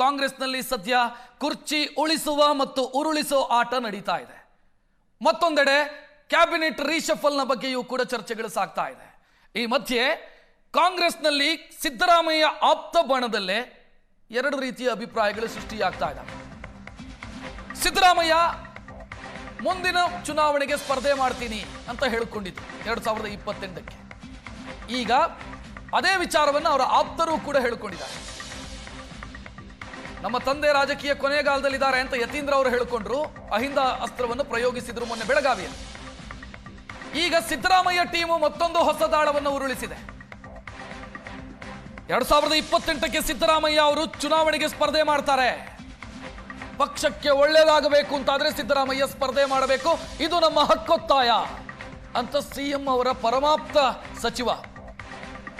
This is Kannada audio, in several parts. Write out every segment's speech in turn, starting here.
ಕಾಂಗ್ರೆಸ್ನಲ್ಲಿ ಸದ್ಯ ಕುರ್ಚಿ ಉಳಿಸುವ ಮತ್ತು ಉರುಳಿಸುವ ಆಟ ನಡೀತಾ ಇದೆ. ಮತ್ತೊಂದೆಡೆ ಕ್ಯಾಬಿನೆಟ್ ರೀಶಫಲ್ನ ಬಗ್ಗೆಯೂ ಕೂಡ ಚರ್ಚೆಗಳು ಸಾಗ್ತಾ ಇದೆ. ಈ ಮಧ್ಯೆ ಕಾಂಗ್ರೆಸ್ನಲ್ಲಿ ಸಿದ್ದರಾಮಯ್ಯ ಆಪ್ತ ಬಣದಲ್ಲೇ ಎರಡು ರೀತಿಯ ಅಭಿಪ್ರಾಯಗಳು ಸೃಷ್ಟಿಯಾಗ್ತಾ ಇದ್ದಾವೆ ಸಿದ್ದರಾಮಯ್ಯ, ಮುಂದಿನ ಚುನಾವಣೆಗೆ ಸ್ಪರ್ಧೆ ಮಾಡ್ತೀನಿ ಅಂತ ಹೇಳಿಕೊಂಡಿದ್ದು ಎರಡು ಸಾವಿರದ ಇಪ್ಪತ್ತೆಂಟಕ್ಕೆ. ಈಗ ಅದೇ ವಿಚಾರವನ್ನು ಅವರ ಆಪ್ತರು ಕೂಡ ಹೇಳಿಕೊಂಡಿದ್ದಾರೆ. ನಮ್ಮ ತಂದೆ ರಾಜಕೀಯ ಕೊನೆಗಾಲದಲ್ಲಿದ್ದಾರೆ ಅಂತ ಯತೀಂದ್ರ ಅವರು ಹೇಳಿಕೊಂಡ್ರು. ಅಹಿಂದ ಅಸ್ತ್ರವನ್ನು ಪ್ರಯೋಗಿಸಿದ್ರು ಮೊನ್ನೆ ಬೆಳಗಾವಿಯಲ್ಲಿ. ಈಗ ಸಿದ್ದರಾಮಯ್ಯ ಟೀಮು ಮತ್ತೊಂದು ಹೊಸ ದಾಳವನ್ನು ಉರುಳಿಸಿದೆ. ಎರಡ್ ಸಾವಿರದ ಇಪ್ಪತ್ತೆಂಟಕ್ಕೆ ಸಿದ್ದರಾಮಯ್ಯ ಅವರು ಚುನಾವಣೆಗೆ ಸ್ಪರ್ಧೆ ಮಾಡ್ತಾರೆ. ಪಕ್ಷಕ್ಕೆ ಒಳ್ಳೇದಾಗಬೇಕು ಅಂತಾದ್ರೆ ಸಿದ್ದರಾಮಯ್ಯ ಸ್ಪರ್ಧೆ ಮಾಡಬೇಕು. ಇದು ನಮ್ಮ ಹಕ್ಕೊತ್ತಾಯ ಅಂತ ಸಿಎಂ ಅವರ ಪರಮಾಪ್ತ ಸಚಿವ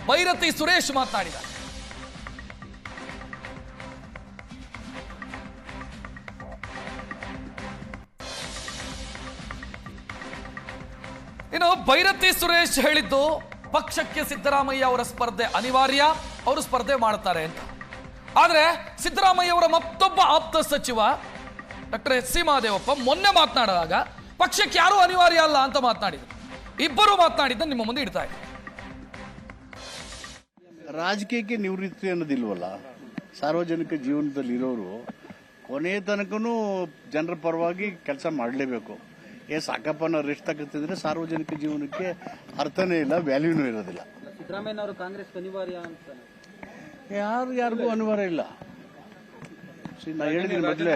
ಭೈರತಿ ಸುರೇಶ್ ಮಾತನಾಡಿದ್ದಾರೆ. ಇನ್ನು ಭೈರತಿ ಸುರೇಶ್ ಹೇಳಿದ್ದು, ಪಕ್ಷಕ್ಕೆ ಸಿದ್ದರಾಮಯ್ಯ ಅವರ ಸ್ಪರ್ಧೆ ಅನಿವಾರ್ಯ, ಅವರು ಸ್ಪರ್ಧೆ ಮಾಡ್ತಾರೆ ಅಂತ. ಆದರೆ, ಸಿದ್ದರಾಮಯ್ಯ ಅವರ ಮತ್ತೊಬ್ಬ ಆಪ್ತ ಸಚಿವ, ಡಾಕ್ಟರ್ ಎಸ್ ಸಿ ಮಹಾದೇವಪ್ಪ, ಮೊನ್ನೆ ಮಾತನಾಡಿದಾಗ, ಪಕ್ಷಕ್ಕೆ ಯಾರೂ ಅನಿವಾರ್ಯ ಅಲ್ಲ ಅಂತ ಮಾತನಾಡಿದ್ರು. ಇಬ್ಬರು ಮಾತನಾಡಿದ್ದ ನಿಮ್ಮ ಮುಂದೆ ಇಡ್ತಾ ಇದ್ದಾರೆ ರಾಜಕೀಯಕ್ಕೆ ನಿವೃತ್ತಿ ಅನ್ನೋದಿಲ್ವಲ್ಲ, ಸಾರ್ವಜನಿಕ ಜೀವನದಲ್ಲಿ ಇರೋರು ಕೊನೆ ತನಕನೂ ಜನರ ಪರವಾಗಿ ಕೆಲಸ ಮಾಡಲೇಬೇಕು. ಏ ಸಾಕಪ್ಪ ನಾವು ರೆಸ್ಟ್ ತಗೋತಿದ್ರೆ ಸಾರ್ವಜನಿಕ ಜೀವನಕ್ಕೆ ಅರ್ಥನೇ ಇಲ್ಲ ವ್ಯಾಲ್ಯೂನೂ ಇರೋದಿಲ್ಲ. ಸಿದ್ದರಾಮಯ್ಯ ಅವರು ಕಾಂಗ್ರೆಸ್ ಅನಿವಾರ್ಯ ಅಂತ. ಯಾರು ಯಾರಿಗೂ ಅನಿವಾರ್ಯ ಇಲ್ಲ. ಶ್ರೀ ನಾ ಹೇಳಿದ್ದೀನಿ ಮೊದಲೇ.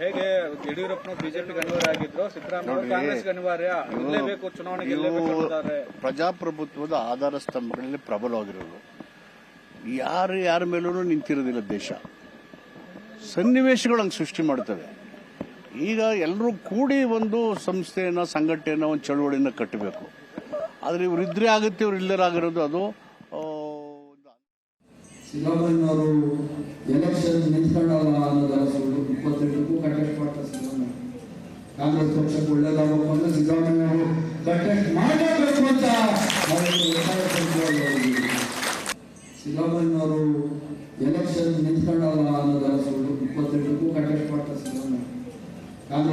ಹೇಗೆ ಯಡಿಯೂರಪ್ಪನ ಬಿಜೆಪಿಗೆ ಅನಿವಾರ್ಯ ಆಗಿದ್ರು ಸಿದ್ದರಾಮಯ್ಯ ಕಾಂಗ್ರೆಸ್ಗೆ ಅನಿವಾರ್ಯ. ಗೆಲ್ಲೇಬೇಕು ಚುನಾವಣೆ ಗೆಲ್ಲೇಬೇಕು ಪ್ರಜಾಪ್ರಭುತ್ವದ ಆಧಾರ ಸ್ತಂಭಗಳಲ್ಲಿ ಪ್ರಬಲವಾಗಿರೋದು. ಯಾರು ಯಾರ ಮೇಲೂ ನಿಂತಿರೋದಿಲ್ಲ ದೇಶ. ಸನ್ನಿವೇಶಗಳು ಹಂಗೆ ಸೃಷ್ಟಿ ಮಾಡ್ತವೆ ಈಗ ಎಲ್ಲರೂ ಕೂಡಿ ಒಂದು ಸಂಸ್ಥೆಯನ್ನು, ಸಂಘಟನೆಯನ್ನ, ಒಂದು ಚಳುವಳಿಯನ್ನು ಕಟ್ಟಬೇಕು. ಆದರೆ ಇವ್ರು ಇದ್ರೆ ಆಗುತ್ತೆ, ಇವ್ರು ಇಲ್ಲರಾಗಿರೋದು ಅದು ಸಿದ್ದರಾಮಯ್ಯನವರು ಎಲೆಕ್ಷನ್ ನಿಂತ್ಕೊಳ್ಳಲ್ಲ ಅನ್ನೋದರ ಸುಳ್ಳು ಇಪ್ಪತ್ತೆಂಟಕ್ಕೂ ಕಂಟೆಸ್ಟ್ ಮಾಡ್ತಾರೆ ಸಿದ್ದರಾಮಯ್ಯ ಕಾಂಗ್ರೆಸ್ ಪಕ್ಷಕ್ಕೆ ಒಳ್ಳೇದಾಗಬೇಕು ಅಂದ್ರೆ ಸಿದ್ದರಾಮಯ್ಯನವರು ಕಂಟೆಸ್ಟ್ ಮಾಡಬೇಕು ಅಂತ ನಾವಿಲ್ಲಿ ಒತ್ತಾಯ ಪಡಿಸುವಾಗ ನೋಡಿದ್ದೀವಿ. ಸಿದ್ದರಾಮಯ್ಯನವರು ಎಲೆಕ್ಷನ್ ನಿಂತ್ಕೊಳ್ಳಲ್ಲ ಅನ್ನೋದರ ಸುಳ್ಳು ಇಪ್ಪತ್ತೆಂಟಕ್ಕೂ ಕಂಟೆಸ್ಟ್ ಮಾಡ್ತಾರೆ ಸಿದ್ದರಾಮಯ್ಯ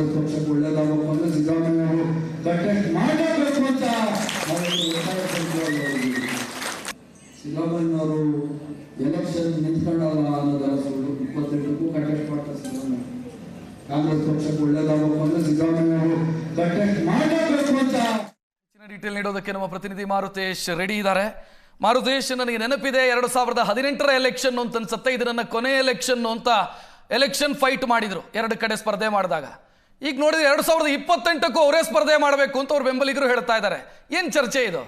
ಕಾಂಗ್ರೆಸ್ ಪಕ್ಷಕ್ಕೆ ಒಳ್ಳೇದಾಗಬೇಕು ಅಂದ್ರೆ ಸಿದ್ದರಾಮಯ್ಯನವರು ಕಂಟೆಸ್ಟ್ ಮಾಡಬೇಕು ಅಂತ ಸಿದ್ದರಾಮಯ್ಯ. ಸಿದ್ದರಾಮಯ್ಯನವರು ಎಲೆಕ್ಷನ್ ನಿಂತ್ಕೊಂಡಲ್ಲ ಅನ್ನೋದರ ಸುಳ್ಳು ಇಪ್ಪತ್ತೆಂಟಕ್ಕೂ ಕಂಟೆಸ್ಟ್ ಮಾಡ್ತಾರೆ ಸಿದ್ದರಾಮಯ್ಯ ಕಾಂಗ್ರೆಸ್ ಪಕ್ಷಕ್ಕೆ ಒಳ್ಳೇದಾಗಬೇಕು ಅಂದ್ರೆ ಸಿದ್ದರಾಮಯ್ಯನವರು ಕಂಟೆಸ್ಟ್ ಮಾಡಲೇಬೇಕು ಅಂತ ಡೀಟೇಲ್ ನೀಡೋದಕ್ಕೆ ನಮ್ಮ ಪ್ರತಿನಿಧಿ ಮಾರುತೇಶ್ ರೆಡಿ ಇದ್ದಾರೆ. ಮಾರುತೇಶ್, ನನಗೆ ನೆನಪಿದೆ ಎರಡು ಸಾವಿರದ ಹದಿನೆಂಟರ ಎಲೆಕ್ಷನ್ ಅಂತ ಅನ್ಸುತ್ತೆ. ಇದು ನನ್ನ ಕೊನೆ ಎಲೆಕ್ಷನ್ ಅಂತ ಎಲೆಕ್ಷನ್ ಫೈಟ್ ಮಾಡಿದ್ರು. ಎರಡು ಕಡೆ ಸ್ಪರ್ಧೆ ಮಾಡಿದಾಗ. ಈಗ ನೋಡಿದ್ರೆ ಎರಡು ಸಾವಿರದ ಇಪ್ಪತ್ತೆಂಟಕ್ಕೂ ಅವರೇ ಸ್ಪರ್ಧೆ ಮಾಡಬೇಕು ಅಂತ ಅವ್ರ ಬೆಂಬಲಿಗರು ಹೇಳ್ತಾ ಇದ್ದಾರೆ. ಏನು ಚರ್ಚೆ ಇದು?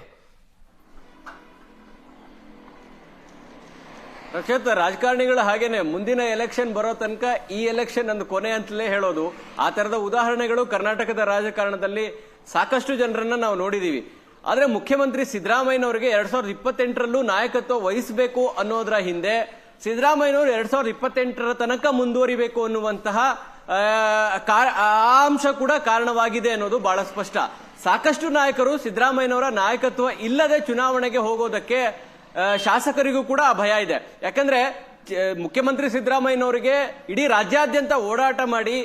ರಕ್ಷಿತ್ ರಾಜಕಾರಣಿಗಳು ಹಾಗೇನೆ, ಮುಂದಿನ ಎಲೆಕ್ಷನ್ ಬರೋ ತನಕ ಈ ಎಲೆಕ್ಷನ್ ಒಂದು ಕೊನೆ ಅಂತಲೇ ಹೇಳೋದು. ಆ ತರದ ಉದಾಹರಣೆಗಳು ಕರ್ನಾಟಕದ ರಾಜಕಾರಣದಲ್ಲಿ ಸಾಕಷ್ಟು ಜನರನ್ನ ನಾವು ನೋಡಿದೀವಿ. ಆದ್ರೆ ಮುಖ್ಯಮಂತ್ರಿ ಸಿದ್ದರಾಮಯ್ಯನವರಿಗೆ ಎರಡ್ ಸಾವಿರದ ಇಪ್ಪತ್ತೆಂಟರಲ್ಲೂ ನಾಯಕತ್ವ ವಹಿಸಬೇಕು ಅನ್ನೋದ್ರ ಹಿಂದೆ ಸಿದ್ದರಾಮಯ್ಯನವರು ಎರಡ್ ಸಾವಿರದ ಇಪ್ಪತ್ತೆಂಟರ ತನಕ ಮುಂದುವರಿಬೇಕು ಅನ್ನುವಂತಹ ಆ, ಅಂಶ ಕೂಡ ಕಾರಣವಾಗಿದೆ ಅನ್ನೋದು ಬಹಳ ಸ್ಪಷ್ಟ. ಸಾಕಷ್ಟು ನಾಯಕರು ಸಿದ್ದರಾಮಯ್ಯನವರ ನಾಯಕತ್ವ ಇಲ್ಲದೆ ಚುನಾವಣೆಗೆ ಹೋಗೋದಕ್ಕೆ ಶಾಸಕರಿಗೂ ಕೂಡ ಭಯ ಇದೆ. ಯಾಕಂದ್ರೆ ಮುಖ್ಯಮಂತ್ರಿ ಸಿದ್ದರಾಮಯ್ಯನವರಿಗೆ ಇಡೀ ರಾಜ್ಯಾದ್ಯಂತ ಓಡಾಟ ಮಾಡಿ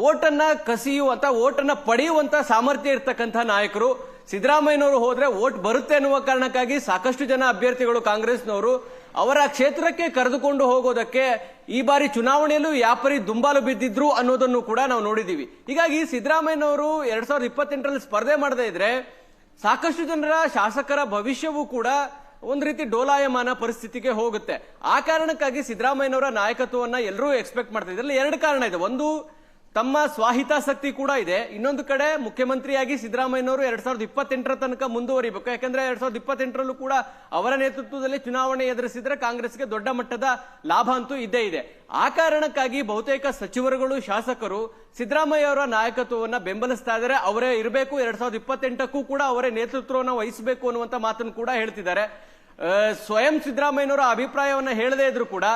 ಓಟನ್ನ ಕಸಿಯುವಂತ ಓಟನ್ನ ಪಡೆಯುವಂತ ಸಾಮರ್ಥ್ಯ ಇರ್ತಕ್ಕಂಥ ನಾಯಕರು ಸಿದ್ದರಾಮಯ್ಯನವರು ಹೋದ್ರೆ ಓಟ್ ಬರುತ್ತೆ ಅನ್ನುವ ಕಾರಣಕ್ಕಾಗಿ ಸಾಕಷ್ಟು ಜನ ಅಭ್ಯರ್ಥಿಗಳು ಕಾಂಗ್ರೆಸ್ನವರು ಅವರ ಕ್ಷೇತ್ರಕ್ಕೆ ಕರೆದುಕೊಂಡು ಹೋಗೋದಕ್ಕೆ ಈ ಬಾರಿ ಚುನಾವಣೆಯಲ್ಲೂ ಯಾಪರಿ ದುಂಬಾಲು ಬಿದ್ದಿದ್ರು ಅನ್ನೋದನ್ನು ಕೂಡ ನಾವು ನೋಡಿದೀವಿ. ಹೀಗಾಗಿ ಸಿದ್ದರಾಮಯ್ಯನವರು ಎರಡ್ ಸಾವಿರದ ಇಪ್ಪತ್ತೆಂಟರಲ್ಲಿ ಸ್ಪರ್ಧೆ ಮಾಡದೇ ಇದ್ರೆ ಸಾಕಷ್ಟು ಜನರ ಶಾಸಕರ ಭವಿಷ್ಯವೂ ಕೂಡ ಒಂದು ರೀತಿ ಡೋಲಾಯಮಾನ ಪರಿಸ್ಥಿತಿಗೆ ಹೋಗುತ್ತೆ. ಆ ಕಾರಣಕ್ಕಾಗಿ ಸಿದ್ದರಾಮಯ್ಯನವರ ನಾಯಕತ್ವವನ್ನ ಎಲ್ಲರೂ ಎಕ್ಸ್ಪೆಕ್ಟ್ ಮಾಡ್ತಾ ಇದ್ರಲ್ಲಿ ಎರಡು ಕಾರಣ ಇದೆ. ಒಂದು ತಮ್ಮ ಸ್ವಾಹಿತಾಸಕ್ತಿ ಕೂಡ ಇದೆ. ಇನ್ನೊಂದು ಕಡೆ ಮುಖ್ಯಮಂತ್ರಿಯಾಗಿ ಸಿದ್ದರಾಮಯ್ಯನವರು ಎರಡ್ ಸಾವಿರದ ಇಪ್ಪತ್ತೆಂಟರ ತನಕ ಮುಂದುವರಿಬೇಕು. ಯಾಕಂದ್ರೆ ಎರಡ್ ಸಾವಿರದ ಇಪ್ಪತ್ತೆಂಟರಲ್ಲೂ ಕೂಡ ಅವರ ನೇತೃತ್ವದಲ್ಲಿ ಚುನಾವಣೆ ಎದುರಿಸಿದ್ರೆ ಕಾಂಗ್ರೆಸ್ಗೆ ದೊಡ್ಡ ಮಟ್ಟದ ಲಾಭ ಅಂತೂ ಇದ್ದೇ ಇದೆ. ಆ ಕಾರಣಕ್ಕಾಗಿ ಬಹುತೇಕ ಸಚಿವರುಗಳು, ಶಾಸಕರು ಸಿದ್ದರಾಮಯ್ಯ ಅವರ ನಾಯಕತ್ವವನ್ನ ಬೆಂಬಲಿಸ್ತಾ ಇದ್ದಾರೆ. ಅವರೇ ಇರಬೇಕು. ಎರಡ್ ಸಾವಿರದ ಇಪ್ಪತ್ತೆಂಟಕ್ಕೂ ಕೂಡ ಅವರೇ ನೇತೃತ್ವವನ್ನು ವಹಿಸಬೇಕು ಅನ್ನುವಂತ ಮಾತನ್ನು ಕೂಡ ಹೇಳ್ತಿದ್ದಾರೆ. ಸ್ವಯಂ ಸಿದ್ದರಾಮಯ್ಯನವರ ಅಭಿಪ್ರಾಯವನ್ನ ಹೇಳದೇ ಇದ್ರು ಕೂಡ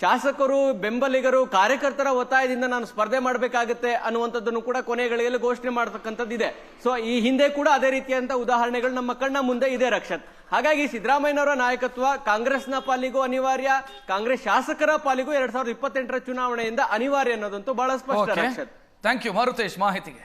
ಶಾಸಕರು ಬೆಂಬಲಿಗರು ಕಾರ್ಯಕರ್ತರ ಒತ್ತಾಯದಿಂದ ನಾನು ಸ್ಪರ್ಧೆ ಮಾಡಬೇಕಾಗುತ್ತೆ ಅನ್ನುವಂಥದ್ದನ್ನು ಕೂಡ ಕೊನೆ ಗಳಿಗೆಯಲ್ಲಿ ಘೋಷಣೆ ಮಾಡತಕ್ಕಂಥದ್ದು ಇದೆ ಸೊ ಈ ಹಿಂದೆ ಕೂಡ ಅದೇ ರೀತಿಯಂತ ಉದಾಹರಣೆಗಳು ನಮ್ಮ ಕಣ್ಣ ಮುಂದೆ ಇದೆ ರಕ್ಷತ್. ಹಾಗಾಗಿ ಸಿದ್ದರಾಮಯ್ಯನವರ ನಾಯಕತ್ವ ಕಾಂಗ್ರೆಸ್ನ ಪಾಲಿಗೂ ಅನಿವಾರ್ಯ ಕಾಂಗ್ರೆಸ್ ಶಾಸಕರ ಪಾಲಿಗೂ ಎರಡ್ ಸಾವಿರದ ಇಪ್ಪತ್ತೆಂಟರ ಚುನಾವಣೆಯಿಂದ ಅನಿವಾರ್ಯ ಅನ್ನೋದಂತೂ ಬಹಳ ಸ್ಪಷ್ಟ ರಕ್ಷತ್. ಥ್ಯಾಂಕ್ ಯು ಮಾರುತೇಶ್ ಮಾಹಿತಿಗೆ.